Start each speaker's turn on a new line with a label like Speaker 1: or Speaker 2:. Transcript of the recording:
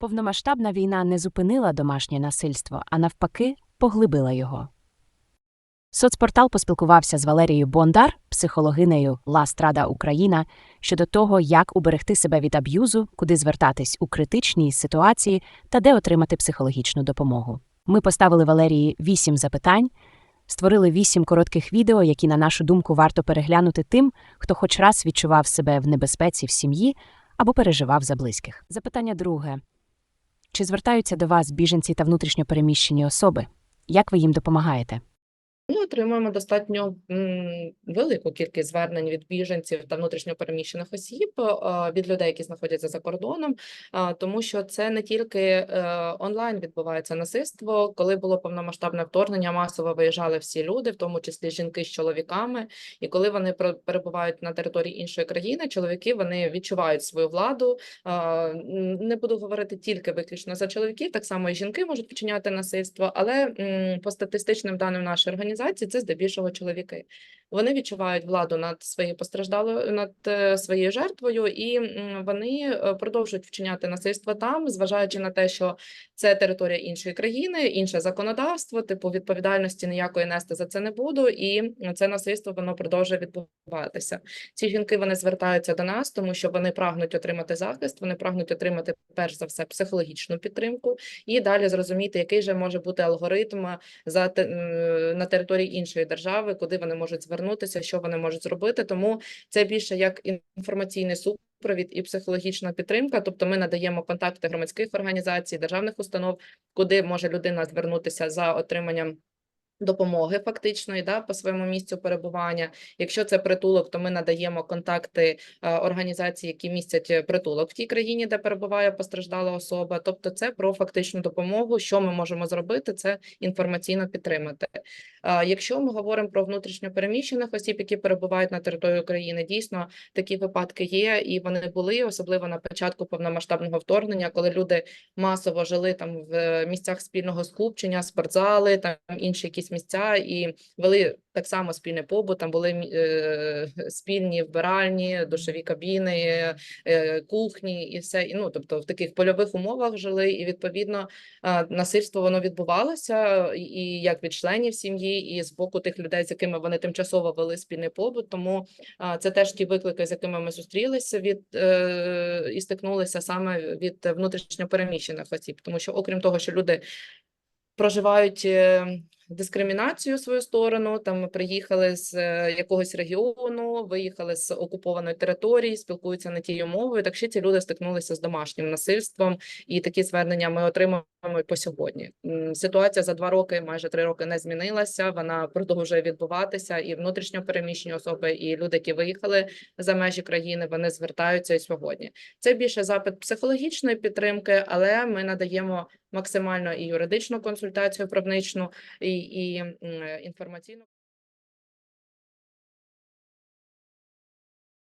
Speaker 1: Повномасштабна війна не зупинила домашнє насильство, а навпаки, поглибила його. Соцпортал поспілкувався з Валерією Бондар, психологинею Ластрада Україна, щодо того, як уберегти себе від аб'юзу, куди звертатись у критичній ситуації та де отримати психологічну допомогу. Ми поставили Валерії вісім запитань, створили вісім коротких відео, які, на нашу думку, варто переглянути тим, хто хоч раз відчував себе в небезпеці в сім'ї або переживав за близьких. Запитання друге. Чи звертаються до вас біженці та внутрішньопереміщені особи? Як ви їм допомагаєте?
Speaker 2: Ми отримуємо достатньо велику кількість звернень від біженців та внутрішньопереміщених осіб, е, від людей, які знаходяться за кордоном, тому що це не тільки е, онлайн відбувається насильство. Коли було повномасштабне вторгнення, масово виїжджали всі люди, в тому числі жінки з чоловіками. І коли вони перебувають на території іншої країни, чоловіки вони відчувають свою владу. Не буду говорити тільки виключно за чоловіків, так само і жінки можуть вчиняти насильство, але по статистичним даним нашої організації це здебільшого чоловіки. Вони відчувають владу над своєю постраждалою над е, своєю жертвою, і вони е, продовжують вчиняти насильство там, зважаючи на те, що це територія іншої країни, інше законодавство, типу відповідальності ніякої нести за це не буду, і це насильство воно продовжує відбуватися. Ці жінки вони звертаються до нас, тому що вони прагнуть отримати захист, вони прагнуть отримати перш за все психологічну підтримку, і далі зрозуміти, який же може бути алгоритм за е, на території іншої держави, куди вони можуть звернутися, що вони можуть зробити. Тому це більше як інформаційний супровід і психологічна підтримка. Тобто, ми надаємо контакти громадських організацій, державних установ, куди може людина звернутися за отриманням. Допомоги фактичної да по своєму місцю перебування. Якщо це притулок, то ми надаємо контакти е, організацій, які містять е, притулок в тій країні, де перебуває постраждала особа. Тобто, це про фактичну допомогу. Що ми можемо зробити, це інформаційно підтримати. Якщо ми говоримо про внутрішньо переміщених осіб, які перебувають на території України, дійсно такі випадки є, і вони були особливо на початку повномасштабного вторгнення, коли люди масово жили там в місцях спільного скупчення, спортзали, там інші якісь місця, і вели так само спільний побут. Там були е, спільні вбиральні, душові кабіни, е, кухні і все. І, Ну тобто в таких польових умовах жили, і відповідно а, насильство воно відбувалося і як від членів сім'ї, і з боку тих людей, з якими вони тимчасово вели спільний побут. Тому це теж ті виклики, з якими ми зустрілися від е, і стикнулися саме від внутрішньопереміщених осіб, тому що окрім того, що люди проживають е, дискримінацію свою сторону. Там приїхали з е, якогось регіону, виїхали з окупованої території, спілкуються не тією мовою. Так ще ці люди стикнулися з домашнім насильством, і такі звернення ми отримуємо і по сьогодні. Ситуація за два роки, майже три роки, не змінилася. Вона продовжує відбуватися. І внутрішньо переміщені особи, і люди, які виїхали за межі країни, вони звертаються і сьогодні. Це більше запит психологічної підтримки, але ми надаємо максимально і юридичну консультацію правничну, і, і інформаційну.